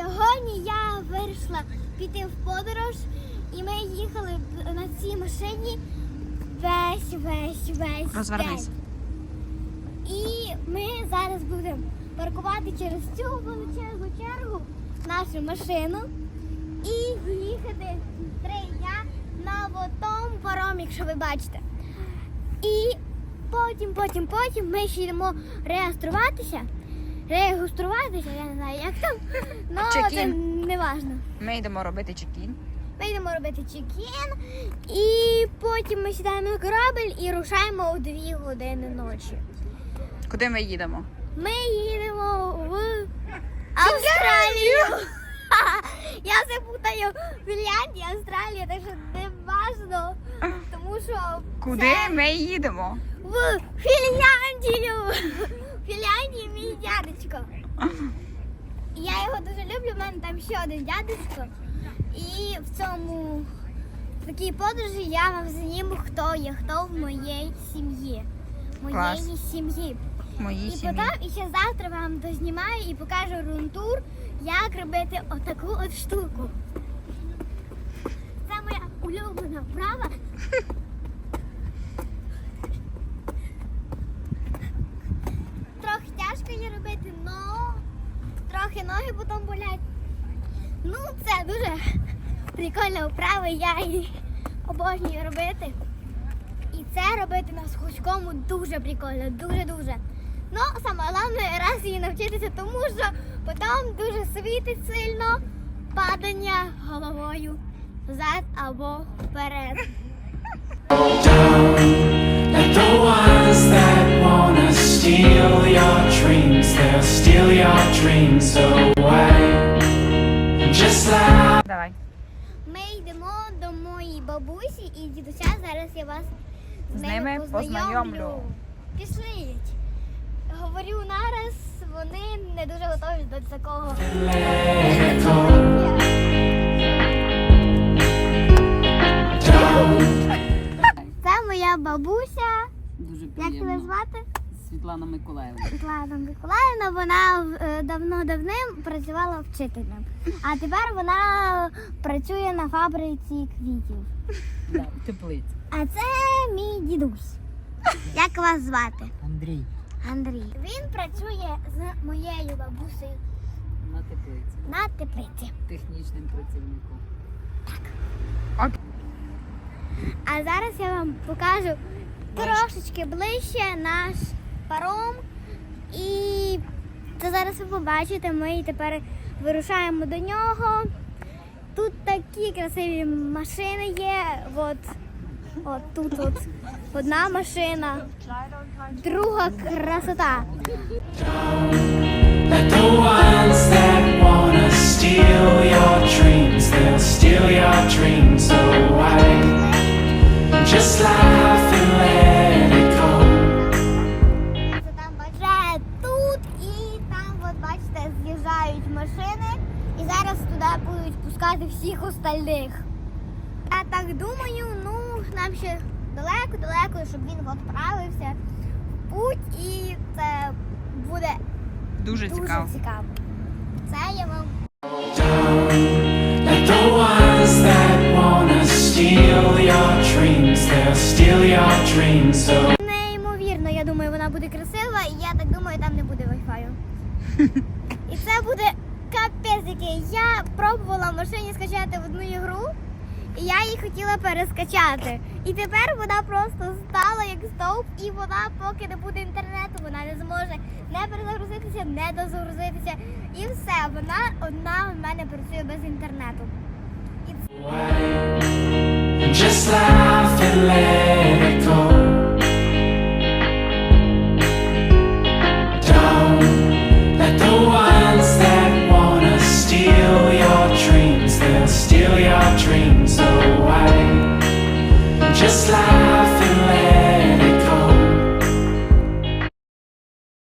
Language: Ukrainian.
Сьогодні я вирішила піти в подорож, і ми їхали на цій машині весь, весь, весь Розвернись. день. І ми зараз будемо паркувати через цю величезну чергу нашу машину і їхати три дня на тому паромі, якщо ви бачите. І потім, потім, потім ми ще йдемо реєструватися. Реєструватися, я не знаю, як там. Ну, це Check-in. не важно. Ми йдемо робити чекін. Ми йдемо робити чекін, і потім ми сідаємо на корабль і рушаємо у 2 години ночі. Куди ми їдемо? Ми їдемо в Австралію. Я все путаю Фінляндія, Австралія, так що не важно, тому що Куди ми їдемо? в Фінляндію. Фінляндії мій дядечко. Я його дуже люблю, в мене там ще один дядечко. І в цьому в такій подорожі я вам зніму, хто є, хто в моїй сім'ї. Моєї Клас. сім'ї. Моїй І сім'ї. потім і ще завтра вам дознімаю і покажу рунтур, як робити отаку от штуку. Це моя улюблена вправа. Трохи робити, но трохи ноги потім болять. Ну, це дуже прикольна вправа, я її обожнюю робити. І це робити на схочкому дуже прикольно, дуже-дуже. Ну, саме головне раз її навчитися, тому що потім дуже світить сильно падання головою взад або вперед. dreams away. Just like Давай. Ми йдемо до моєї бабусі і дідуся. Зараз я вас з, З ними познайомлю. Пішліть. Говорю нараз, вони не дуже готові до такого. Це моя бабуся. Дуже Як тебе звати? Світлана Миколаївна. Світлана Миколаївна. Вона е, давно-давним працювала вчителем. А тепер вона працює на фабриці квітів. Да, теплиця. А це мій дідусь. Як вас звати? Андрій Андрій. Він працює з моєю бабусею на теплиці. на теплиці. Технічним працівником. А зараз я вам покажу трошечки ближче наш паром. І це зараз ви побачите, ми тепер вирушаємо до нього. Тут такі красиві машини є. От, от тут от одна машина, друга красота. Let the зараз туди будуть пускати всіх остальних. Я так думаю, ну нам ще далеко-далеко, щоб він відправився в путь і це буде Дуже дуже цікаво. цікаво. Це я вам неймовірно. Я думаю, вона буде красива, і я так думаю, там не буде вайфаю. І це буде капець. Я пробувала в машині скачати в одну ігру, і я її хотіла перескачати. І тепер вона просто стала як стовп, і вона, поки не буде інтернету, вона не зможе не перезагрузитися, не дозагрузитися. І все, вона одна в мене працює без інтернету. І just laugh and let just like